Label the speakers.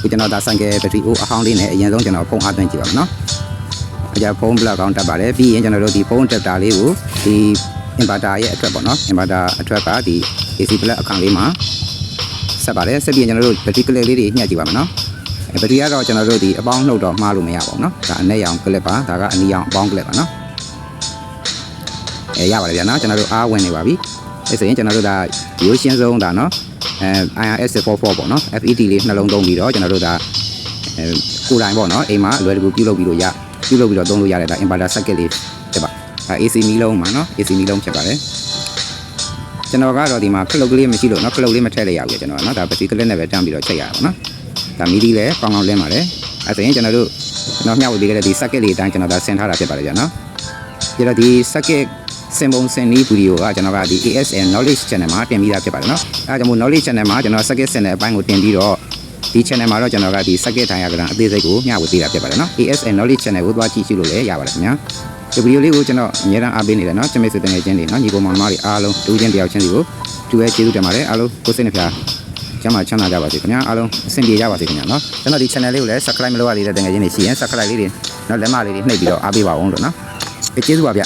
Speaker 1: ခုကျွန်တော်ဒါဆိုင်ကယ်ဘက်ထရီအိုးအဟောင်းလေးနဲ့အရင်ဆုံးကျွန်တော်ဖုန်းအားသွင်းကြည့်ပါမယ်နော်အကြဖုန်းဘလောက်ကောင်းတက်ပါတယ်ပြီးရင်ကျွန်တော်တို့ဒီဖုန်းတက်တာလေးကိုဒီ inverter ရဲ့အတွက်ပေါ့နော် inverter အထွက်ကဒီ AC plug အခန်းလေးမှာဆက်ပါတယ်ဆက်ပြီးရင်ကျွန်တော်တို့ဘက်ထရီကလစ်လေးတွေညှက်ကြည့်ပါမယ်နော်အဲဘက်ထရီကတော့ကျွန်တော်တို့ဒီအပေါင်းနှုတ်တော့မှားလို့မရပါဘူးနော်ဒါအနက်ရောင်ကလစ်ပါဒါကအနီရောင်အပေါင်းကလစ်ပါနော်အဲရပါတယ်ဗျာနော်ကျွန်တော်တို့အားဝင်နေပါပြီအဲဆိုရင်ကျွန်တော်တို့ဒါရိုးရှင်းဆုံးဒါနော် အဲ IRS 44 ပေါ့နော် FET လေးနှလုံးသုံးပြီးတော့ကျွန်တော်တို့ဒါအဲကိုယ်တိုင်ပေါ့နော်အိမ်မှာအလွယ်တကူပြုလုပ်ပြီးလို့ရပြုလုပ်ပြီးတော့သုံးလို့ရတဲ့ဒါ inverter circuit လေးဖြစ်ပါဒါ AC မီလုံးမှာနော် AC မီလုံးဖြစ်ပါတယ်ကျွန်တော်ကတော့ဒီမှာခလုတ်ကလေးမရှိလို့နော်ခလုတ်လေးမထည့်လိုက်ရဘူးကျွန်တော်ကနော်ဒါပစီကလစ်နဲ့ပဲတန်းပြီးတော့ချိန်ရတာပေါ့နော်ဒါမီဒီလည်းကောင်းကောင်းလင်းပါတယ်အဲဆိုရင်ကျွန်တော်တို့ကျွန်တော်မျှဝေပေးခဲ့တဲ့ဒီ circuit လေးအတိုင်းကျွန်တော်ဒါဆင်ထားတာဖြစ်ပါတယ်ဗျာနော်ပြီးတော့ဒီ circuit စင်ပုံစင်နီးဗီဒီယိုကကျွန်တော်ကဒီ ASN knowledge channel မှာတင်ပြီးသားဖြစ်ပါတယ်နော်အဲဒါကြောင့်မို့ knowledge channel မှာကျွန်တော် circuit စင်တဲ့အပိုင်းကိုတင်ပြီးတော့ဒီ channel မှာတော့ကျွန်တော်ကဒီ circuit ထိုင်ရကံအသေးစိတ်ကိုမျှဝေပေးတာဖြစ်ပါတယ်နော် ASN knowledge channel ကိုသွားကြည့်ရှုလို့လည်းရပါတယ်ခင်ဗျာဒီဗီဒီယိုလေးကိုကျွန်တော်အများအားအားပေးနေတယ်နော်ကျွန်မဆိုတငယ်ချင်းတွေနော်ညီကောင်မောင်မတွေအားလုံးတူချင်းတယောက်ချင်းစီကိုတူရဲကျေးဇူးတင်ပါတယ်အားလုံးကိုယ်စိတ်နှဖျားကျမ်းမာချမ်းသာကြပါစေခင်ဗျာအားလုံးအဆင်ပြေကြပါစေခင်ဗျာနော်ကျွန်တော်ဒီ channel လေးကိုလည်း subscribe မလုပ်ရသေးတဲ့တငယ်ချင်းတွေရှိရင် subscribe လေးတွေနော်လက်မလေးတွေနှိပ်ပြီးတော့အားပေးပါအောင်လို့နော်ကျေးဇူးပါဗျ